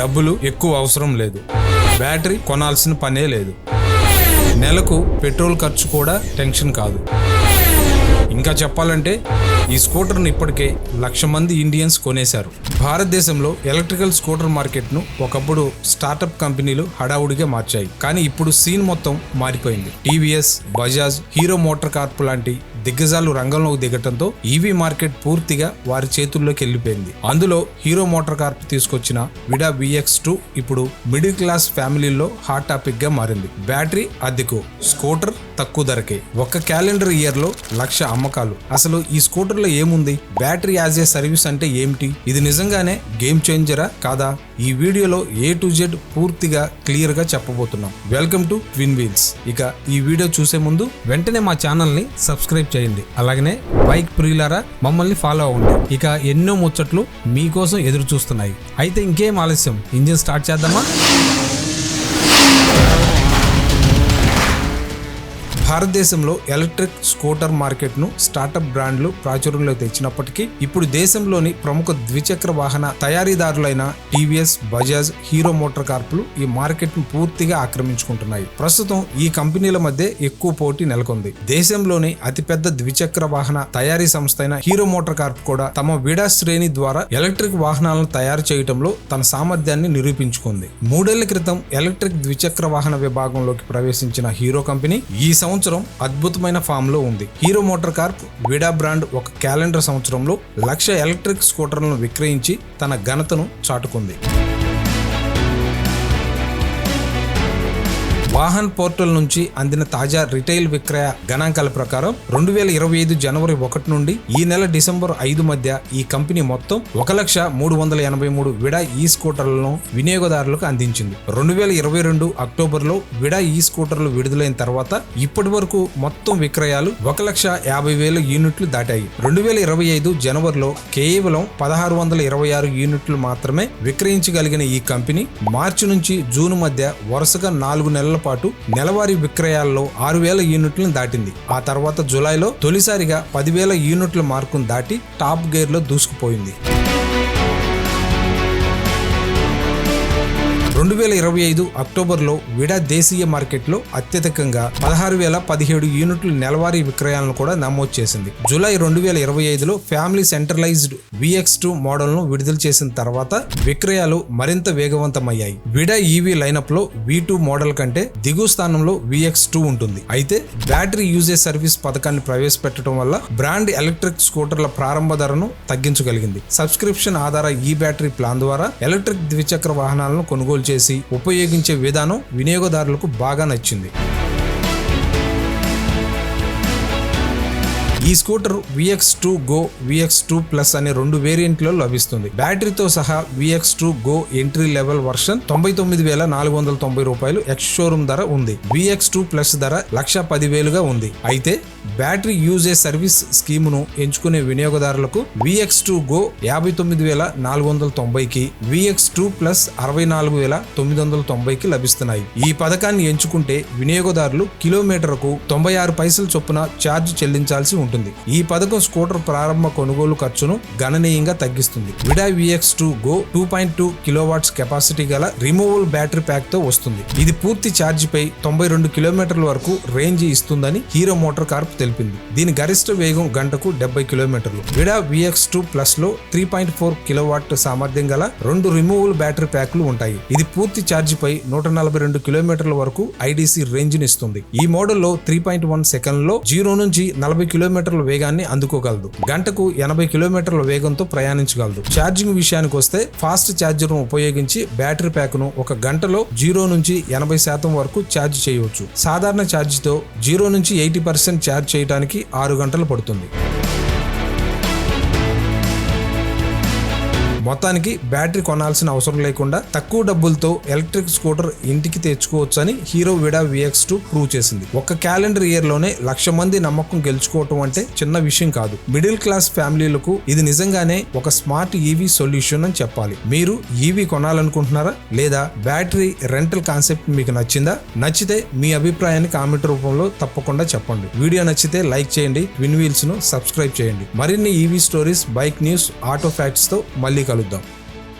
డబ్బులు ఎక్కువ అవసరం లేదు. బ్యాటరీ కొనాల్సిన పనే లేదు. నెలకు పెట్రోల్ ఖర్చు కూడా టెన్షన్ కాదు. ఇంకా చెప్పాలంటే ఈ స్కూటర్ను ఇప్పటికే లక్ష మంది ఇండియన్స్ కొనేశారు. భారతదేశంలో ఎలక్ట్రికల్ స్కూటర్ మార్కెట్ను ఒకప్పుడు స్టార్టప్ కంపెనీలు హడావుడిగా మార్చాయి. కానీ ఇప్పుడు సీన్ మొత్తం మారిపోయింది. TVS Bajaj hero motor corp లాంటి దిగ్గజాలు రంగంలోకి దిగటంతో ఈవీ మార్కెట్ పూర్తిగా వారి చేతుల్లోకి వెళ్ళిపోయింది. అందులో హీరో మోటార్ కార్ప్ తీసుకొచ్చిన విడా విఎక్స్ టూ ఇప్పుడు మిడిల్ క్లాస్ ఫ్యామిలీల్లో హాట్ టాపిక్గా మారింది. బ్యాటరీ అద్దెకు స్కూటర్ తక్కువ ధరకే. ఒక క్యాలెండర్ ఇయర్లో లక్ష అమ్మకాలు. అసలు ఈ స్కూటర్లో ఏముంది? బ్యాటరీ యాజ్ ఏ సర్వీస్ అంటే ఏమిటి? ఇది నిజంగానే గేమ్ చేంజరా కాదా? ఈ వీడియోలో ఏ టు జెడ్ పూర్తిగా క్లియర్గా చెప్పబోతున్నాం. వెల్కమ్ టు ట్విన్ వీల్స్ ఇక ఈ వీడియో చూసే ముందు వెంటనే మా ఛానల్ని సబ్స్క్రైబ్ చేయండి. అలాగనే బైక్ ప్రియులారా మమ్మల్ని ఫాలో అవ్వండి. ఇక ఎన్నో ముచ్చట్లు మీకోసం ఎదురు చూస్తున్నాయి అయితే ఇంకేం ఆలస్యం? ఇంజిన్ స్టార్ట్ చేద్దామా? భారతదేశంలో ఎలక్ట్రిక్ స్కూటర్ మార్కెట్ను స్టార్టప్ బ్రాండ్లు ప్రాచుర్యంలో తెచ్చినప్పటికీ ఇప్పుడు దేశంలోని ప్రముఖ ద్విచక్ర వాహన తయారీదారులైన టీవీఎస్ బజాజ్ హీరో మోటార్ కార్పులు ఈ మార్కెట్ను పూర్తిగా ఆక్రమించుకుంటున్నాయి. ప్రస్తుతం ఈ కంపెనీల మధ్య ఎక్కువ పోటీ నెలకొంది. దేశంలోని అతిపెద్ద ద్విచక్ర వాహన తయారీ సంస్థ అయిన హీరో మోటార్ కార్ప్ కూడా తమ విడా శ్రేణి ద్వారా ఎలక్ట్రిక్ వాహనాలను తయారు చేయడంలో తన సామర్థ్యాన్ని నిరూపించుకుంది. మూడేళ్ళ క్రితం ఎలక్ట్రిక్ ద్విచక్ర వాహన విభాగంలోకి ప్రవేశించిన హీరో కంపెనీ ఈ సంవత్సరం అద్భుతమైన ఫామ్లో ఉంది. Hero motor corp Vida brand ఒక క్యాలెండర్ సంవత్సరంలో లక్ష ఎలక్ట్రిక్ స్కూటర్లను విక్రయించి తన ఘనతను చాటుకుంది. వాహన్ పోర్టల్ నుంచి అందిన తాజా రిటైల్ విక్రయ గణాంకాల ప్రకారం రెండు వేల ఇరవై ఐదు జనవరి ఒకటి నుండి ఈ నెల డిసెంబర్ ఐదు మధ్య ఈ కంపెనీ మొత్తం ఒక లక్ష మూడు వందల ఎనభై మూడు విడా ఈ స్కూటర్లను వినియోగదారులకు అందించింది. రెండు వేల ఇరవై రెండు అక్టోబర్లో విడా ఈ స్కూటర్లు విడుదలైన తర్వాత ఇప్పటి వరకు మొత్తం విక్రయాలు ఒక లక్ష యాభై వేల యూనిట్లు దాటాయి. రెండు వేల ఇరవై ఐదు జనవరిలో కేవలం పదహారు వందల ఇరవై ఆరు యూనిట్లు మాత్రమే విక్రయించగలిగిన ఈ కంపెనీ మార్చి నుంచి జూన్ మధ్య వరుసగా నాలుగు నెలల పాటు నెలవారీ విక్రయాల్లో ఆరు వేల యూనిట్లను దాటింది. ఆ తర్వాత జులైలో తొలిసారిగా పదివేల యూనిట్ల మార్కును దాటి టాప్ గేర్లో దూసుకుపోయింది. రెండు వేల ఇరవై ఐదు అక్టోబర్లో విడా దేశీయ మార్కెట్లో అత్యధికంగా పదహారు వేల పదిహేడు యూనిట్ల నెలవారీ విక్రయాలను కూడా నమోదు చేసింది. జూలై రెండు వేల ఇరవై ఐదులో ఫ్యామిలీ సెంట్రలైజ్డ్ విఎక్స్ టూ మోడల్ను విడుదల చేసిన తర్వాత విక్రయాలు మరింత వేగవంతమయ్యాయి. విడా ఈవీ లైనప్లో వి టూ మోడల్ కంటే దిగువ స్థానంలో విఎక్స్ టూ ఉంటుంది. అయితే బ్యాటరీ యూజేజ్ సర్వీస్ పథకాన్ని ప్రవేశపెట్టడం వల్ల బ్రాండ్ ఎలక్ట్రిక్ స్కూటర్ల ప్రారంభ ధరను తగ్గించగలిగింది. సబ్స్క్రిప్షన్ ఆధార ఈ బ్యాటరీ ప్లాన్ ద్వారా ఎలక్ట్రిక్ ద్విచక్ర వాహనాలను కొనుగోలు చేసి ఉపయోగించే విధానం వినియోగదారులకు బాగా నచ్చింది. ఈ scooter VX two go VX two plus అనే రెండు వేరియంట్లో లభిస్తుంది. బ్యాటరీతో సహా VX two go entry level version తొంభై తొమ్మిది వేల నాలుగు వందల తొంభై రూపాయలు ఎక్స్ షోరూమ్ ధర ఉంది. విఎక్స్ టూ ప్లస్ ధర లక్ష పదివేలుగా ఉంది. అయితే బ్యాటరీ యూజేజ్ సర్వీస్ స్కీమును ఎంచుకునే వినియోగదారులకు విఎక్స్ టూ గో యాభై తొమ్మిది వేల నాలుగు వందల తొంభైకి విఎక్స్ టూ ప్లస్ అరవై నాలుగు వేల తొమ్మిది వందల తొంభైకి లభిస్తున్నాయి. ఈ పథకాన్ని ఎంచుకుంటే వినియోగదారులు కిలోమీటర్కు తొంభై ఆరు పైసల చొప్పున ఛార్జ్ చెల్లించాల్సి ఉంటుంది. ఈ పథకం స్కూటర్ ప్రారంభ కొనుగోలు ఖర్చును గణనీయంగా తగ్గిస్తుంది. Vida VX two go two point two kilowatts capacity గల రిమూవల్ బ్యాటరీ ప్యాక్తో వస్తుంది. ఇది పూర్తి ఛార్జ్ పై తొంభై రెండు కిలోమీటర్ల వరకు రేంజ్ ఇస్తుందని హీరో మోటార్ కార్ప్ తెలిపింది. దీని గరిష్ట వేగం గంటకు డెబ్బై కిలోమీటర్లు. విడా విఎక్స్ టూ ప్లస్లో త్రీ పాయింట్ ఫోర్ కిలోవాట్ సామర్థ్యం గల రెండు రిమూవల్ బ్యాటరీ ప్యాక్లు ఉంటాయి. ఇది పూర్తి ఛార్జ్ పై నూట నలభై రెండు కిలోమీటర్ల వరకు ఐడిసి రేంజ్ని ఇస్తుంది. ఈ మోడల్లో త్రీ పాయింట్ వన్ సెకండ్లో జీరో నుంచి నలభై కిలోమీటర్ కిలోమీటర్ల వేగాన్ని అందుకోగలదు. గంటకు ఎనభై కిలోమీటర్ల వేగంతో ప్రయాణించగలదు. ఛార్జింగ్ విషయానికి వస్తే ఫాస్ట్ ఛార్జర్ ఉపయోగించి బ్యాటరీ ప్యాక్ను ఒక గంటలో జీరో నుంచి ఎనభై శాతం వరకు ఛార్జ్ చేయవచ్చు. సాధారణ ఛార్జితో జీరో నుంచి ఎయిటీ పర్సెంట్ ఛార్జ్ చేయడానికి ఆరు గంటలు పడుతుంది. మొత్తానికి బ్యాటరీ కొనాల్సిన అవసరం లేకుండా తక్కువ డబ్బులతో ఎలక్ట్రిక్ స్కూటర్ ఇంటికి తెచ్చుకోవచ్చని Hero Vida VX two prove చేసింది. ఒక క్యాలెండర్ ఇయర్లోనే లక్ష మంది నమ్మకం గెలుచుకోవటం అంటే చిన్న విషయం కాదు. మిడిల్ క్లాస్ ఫ్యామిలీలకు ఇది నిజంగానే ఒక స్మార్ట్ ఈవీ సొల్యూషన్ అని చెప్పాలి. మీరు ఈవీ కొనాలనుకుంటున్నారా? లేదా బ్యాటరీ రెంటల్ కాన్సెప్ట్ మీకు నచ్చిందా? నచ్చితే మీ అభిప్రాయాన్ని కామెంట్ రూపంలో తప్పకుండా చెప్పండి. వీడియో నచ్చితే లైక్ చేయండి ట్విన్ వీల్స్ను సబ్స్క్రైబ్ చేయండి. మరిన్ని EV stories bike news auto ఫ్యాక్ట్స్తో మళ్ళీ le dedans.